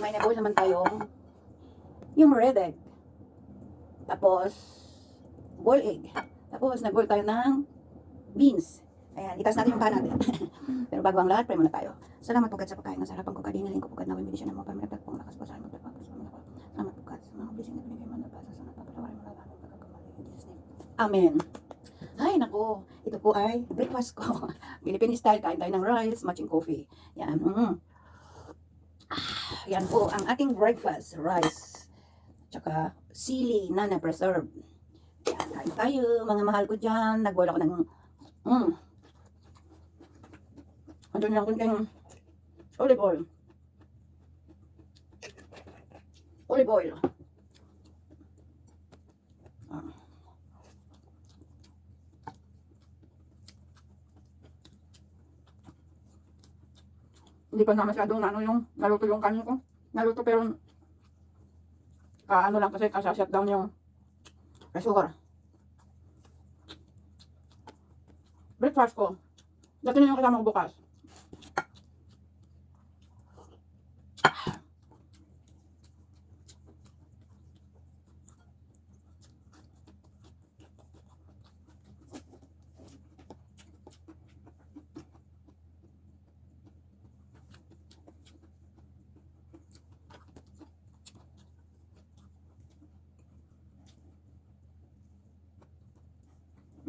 may boil naman tayong yung red egg. Tapos, boil egg. Tapos, nag-boil tayo ng beans. Ayan, itas natin yung pan natin. Pero bago ang lahat, pray muna tayo. Salamat po God sa pagkain ng sarapan ko. Kadinaling ko po God na wimilisyon ng mga pamilyag pong lakas po sa amin magpapagpas mo mga Salamat po God sa mga blessing na binigay mo na basa sa napapatawarin mo na lang ang pagkakamali. Amen. Ay, nako. Ito po ay breakfast ko. Philippine style. Kain tayo ng rice, matching coffee. Yan. Mm. Yan po ang ating breakfast. Rice. Tsaka sili na na-preserve. Yan, kain tayo. Mga mahal ko dyan. Nag-boil ako ng... Mm. Ando niya kunting olive oil. Olive oil. Hindi pa na masyadong ano yung naluto yung kanin ko. Naluto pero kaano lang kasi kasashut down yung rice. Breakfast ko. Dati na yung kasama ko bukas.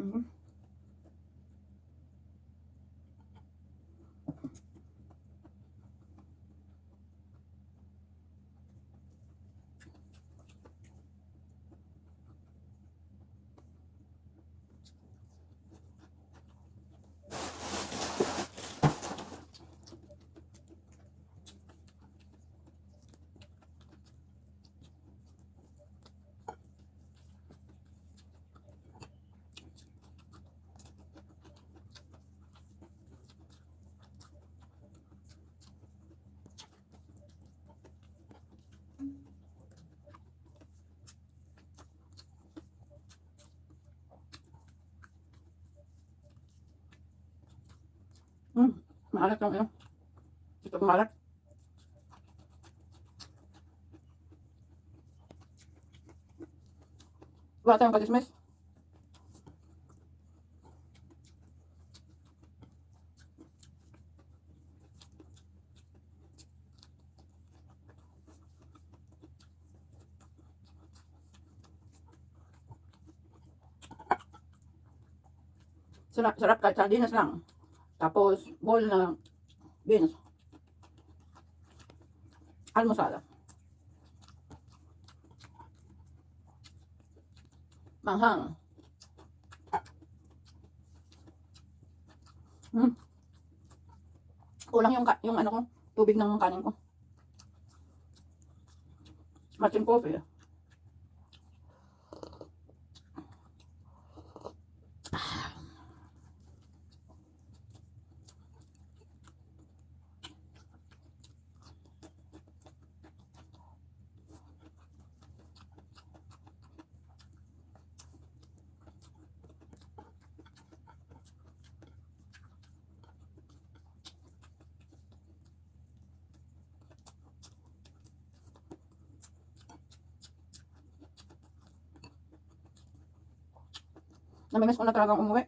Mm-hmm. Maalat yung ano. Ito maalat. Wala tayong kadismiss. Sarap, sarap kahit sardinas lang. Tapos, bowl na beans. Almusada. Manghang. Hmm. Kulang yung, yung ano ko, tubig ng kanin ko. Matching coffee. Namimiss ko na talagang umuwi.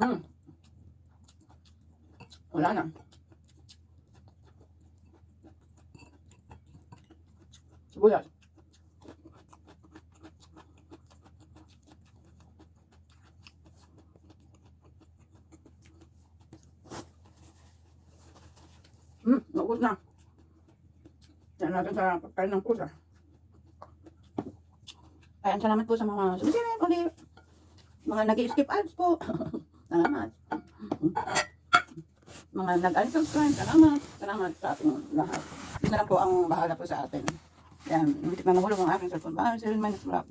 Mm. Wala na. Sibuyas. Hmm, naubos na. Yan natin sa pagkain ng pusa. Ayan, salamat po sa mga sumisilin ulit. Mga nag-skip ads po. salamat. Mga nag-unsubscribe, salamat. Salamat sa ating lahat. Yun na lang po ang bahala po sa atin. Yan, hindi na nahulog ang aking cellphone. Bye, 7 minutes wrap.